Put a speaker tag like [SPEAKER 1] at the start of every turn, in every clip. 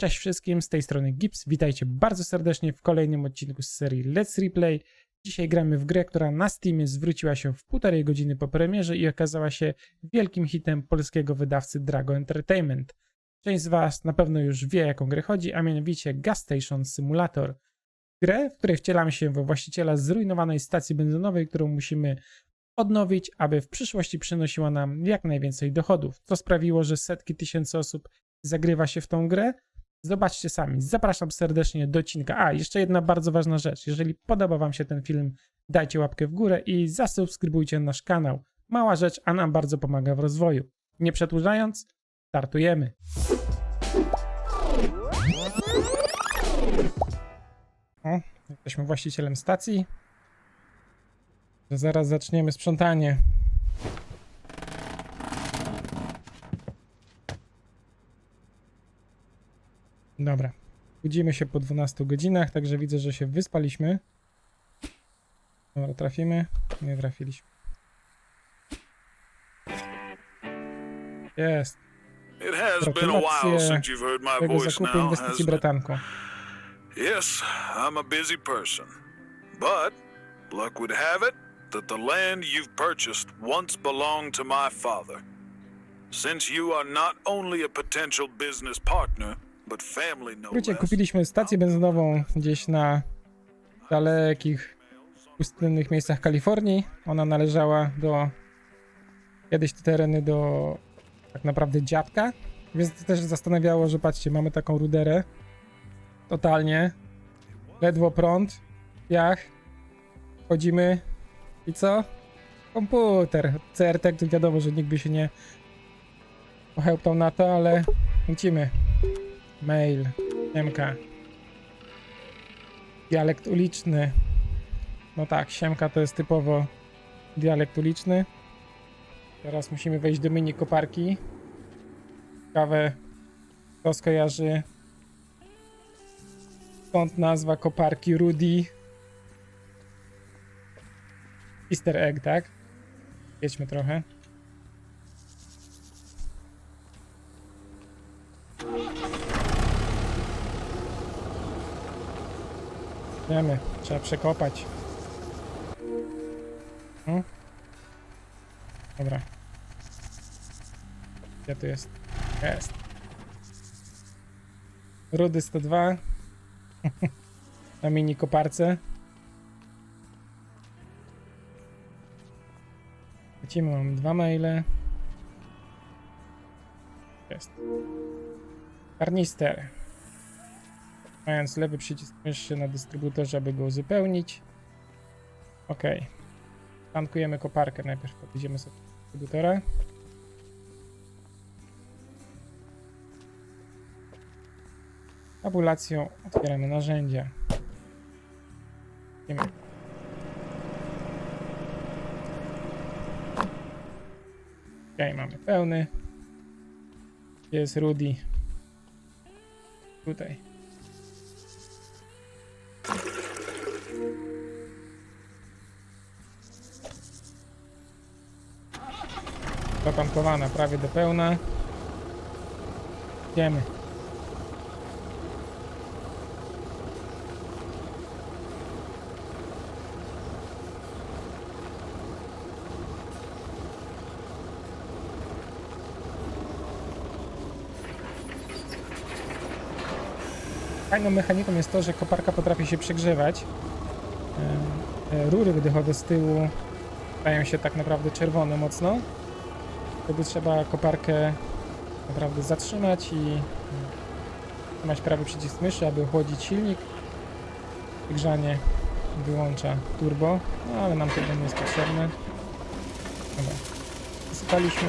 [SPEAKER 1] Cześć wszystkim, z tej strony Gips. Witajcie bardzo serdecznie w kolejnym odcinku z serii Let's Replay. Dzisiaj gramy w grę, która na Steamie zwróciła się w półtorej godziny po premierze i okazała się wielkim hitem polskiego wydawcy Drago Entertainment. Część z Was na pewno już wie, jaką grę chodzi, a mianowicie Gas Station Simulator. Grę, w której wcielamy się we właściciela zrujnowanej stacji benzynowej, którą musimy odnowić, aby w przyszłości przynosiła nam jak najwięcej dochodów, co sprawiło, że setki tysięcy osób zagrywa się w tą grę. Zobaczcie sami. Zapraszam serdecznie do odcinka. A, jeszcze jedna bardzo ważna rzecz. Jeżeli podoba Wam się ten film, dajcie łapkę w górę i zasubskrybujcie nasz kanał. Mała rzecz, a nam bardzo pomaga w rozwoju. Nie przedłużając, startujemy. O, jesteśmy właścicielem stacji. Zaraz zaczniemy sprzątanie. Dobra. Budzimy się po 12 godzinach, także widzę, że się wyspaliśmy. Dobra, trafimy? Nie trafiliśmy. Jest. Gratulacje Tego zakupu inwestycji, bratanko.
[SPEAKER 2] Yes, I'm a busy person. But, luck would have it that the land you've purchased once belonged to my father. Since you are not only a potential business partner, no less,
[SPEAKER 1] kupiliśmy stację benzynową gdzieś na dalekich, pustynnych miejscach Kalifornii. Ona należała do... Kiedyś te tereny do tak naprawdę dziadka. Więc to też zastanawiało, że patrzcie, mamy taką ruderę. Totalnie. Ledwo prąd. Piach. Wchodzimy. I co? Komputer. CRT, to wiadomo, że nikt by się nie pochełpał na to, ale lecimy. Mail. Siemka. Dialekt uliczny. No tak, siemka to jest typowo dialekt uliczny. Teraz musimy wejść do mini koparki. Ciekawe, kto skojarzy skąd nazwa koparki Rudy. Easter egg, tak? Jedźmy trochę. Wiemy, trzeba przekopać. Hmm? Dobra. Gdzie tu jest? Jest. Rudy 102. Na mini koparce. Lecimy, mamy dwa maile. Jest. Karnister. Mając lewy przycisk myszy na dystrybutorze, aby go uzupełnić. Ok. Tankujemy koparkę najpierw. Podejdziemy sobie dystrybutora. Tabulacją otwieramy narzędzia. Wiemy. Ok, mamy pełny. Gdzie jest Rudy? Tutaj. Zatankowana prawie do pełna. Idziemy. Fajną mechaniką jest to, że koparka potrafi się przegrzewać. E, Rury wydechowe z tyłu stają się tak naprawdę czerwone mocno. Wtedy trzeba koparkę naprawdę zatrzymać i trzymać prawy przycisk myszy, aby ochłodzić silnik. Grzanie wyłącza turbo, no ale nam to nie jest potrzebne. Dobra, wysypaliśmy.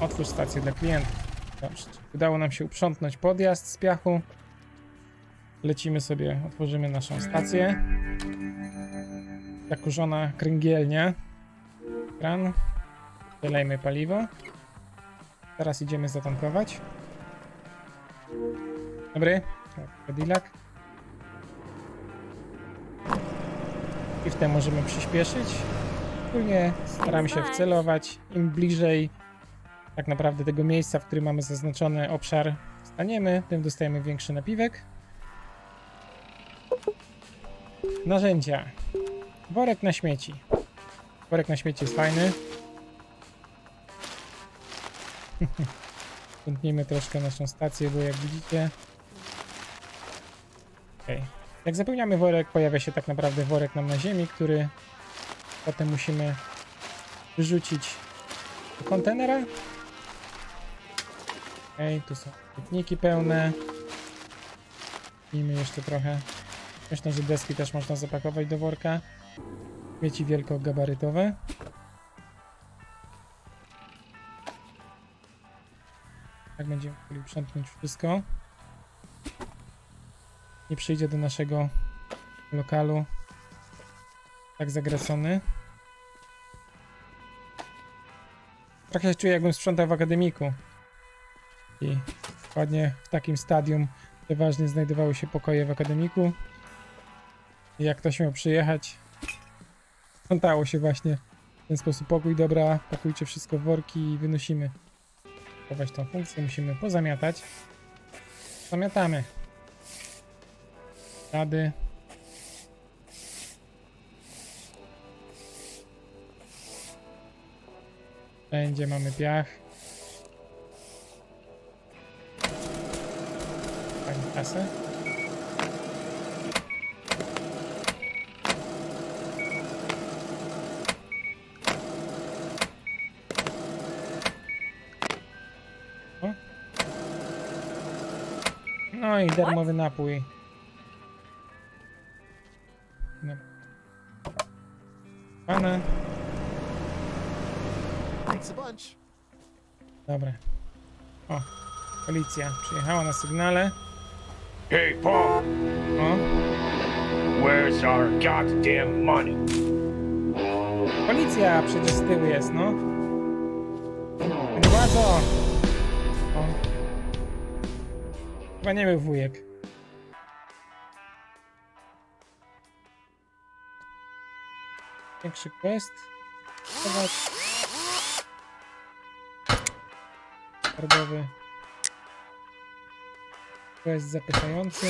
[SPEAKER 1] Otwórz stację dla klientów. Dobrze, udało nam się uprzątnąć podjazd z piachu. Lecimy sobie, otworzymy naszą stację. Zakurzona kręgielnia. Kran. Wylejmy paliwo. Teraz idziemy zatankować. Dobry. Cadillac. I w tym możemy przyspieszyć. Ogólnie staramy się wcelować. Im bliżej tak naprawdę tego miejsca, w którym mamy zaznaczony obszar, staniemy, tym dostajemy większy napiwek. Narzędzia. Worek na śmieci. Worek na śmieci jest fajny. Tętnijmy troszkę naszą stację, bo jak widzicie... Okej. Jak zapełniamy worek, pojawia się tak naprawdę worek nam na ziemi, który potem musimy wyrzucić do kontenera. Okej, tu są śmietniki pełne. Miejmy jeszcze trochę. Myślę, że deski też można zapakować do worka. Śmieci wielkogabarytowe. Tak będziemy mogli przątnąć wszystko. Nie przyjdzie do naszego lokalu tak zagracony. Trochę się czuję jakbym sprzątał w akademiku. I dokładnie w takim stadium przeważnie znajdowały się pokoje w akademiku. I jak ktoś miał przyjechać, sprzątało się właśnie w ten sposób pokój. Dobra, pakujcie wszystko w worki i wynosimy. Chować tą funkcję, musimy pozamiatać. Zamiatamy. Rady. Wszędzie mamy piach. Pani kasę. I darmowy napój. No. Dobra. O, policja przyjechała na sygnale.
[SPEAKER 3] Hey, Paul,
[SPEAKER 1] O,
[SPEAKER 3] where's our goddamn money?
[SPEAKER 1] policja przecież z tyłu jest, no. Panie władzo! Chyba nie był wujek. Większy quest. Hardowy. Quest zapychający.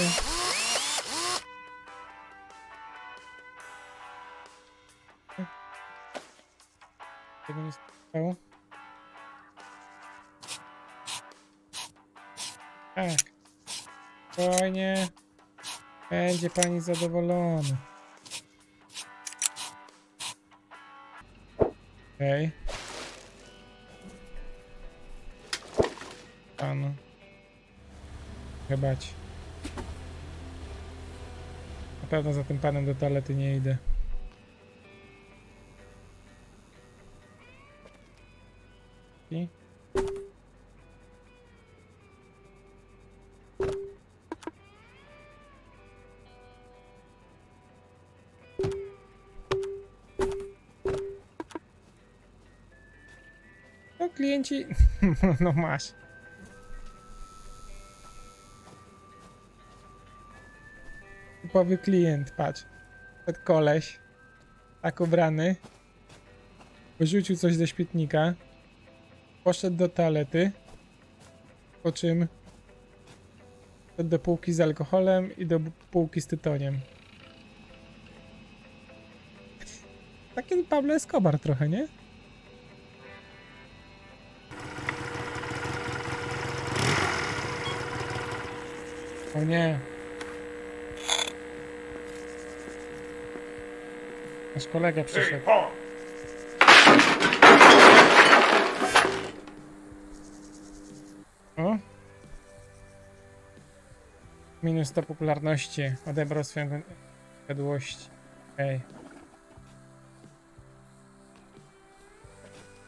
[SPEAKER 1] Tego nie stało. Tak. Spokojnie. Będzie pani zadowolona. Okej. Pan. Chyba ci. Na pewno za tym panem do toalety nie idę. I? Klienci... no masz. Typowy klient, patrz. Ten koleś. Tak ubrany. Wyrzucił coś ze śmietnika. Poszedł do toalety. Po czym do półki z alkoholem i do półki z tytoniem. Taki Pablo Escobar trochę, nie? O nie. Nasz kolega przyszedł. O. Minus 100 popularności. Odebrał swoją posiadłość. Okej.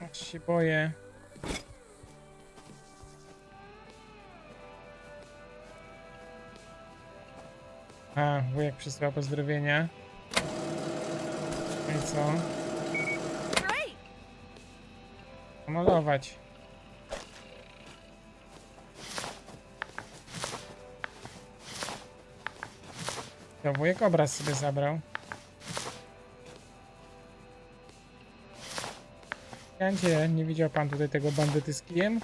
[SPEAKER 1] Aż się boję. A, wujek przysłał pozdrowienia. No i co? Pomalować. To wujek obraz sobie zabrał. Jancie, nie widział pan tutaj tego bandyty z kijem?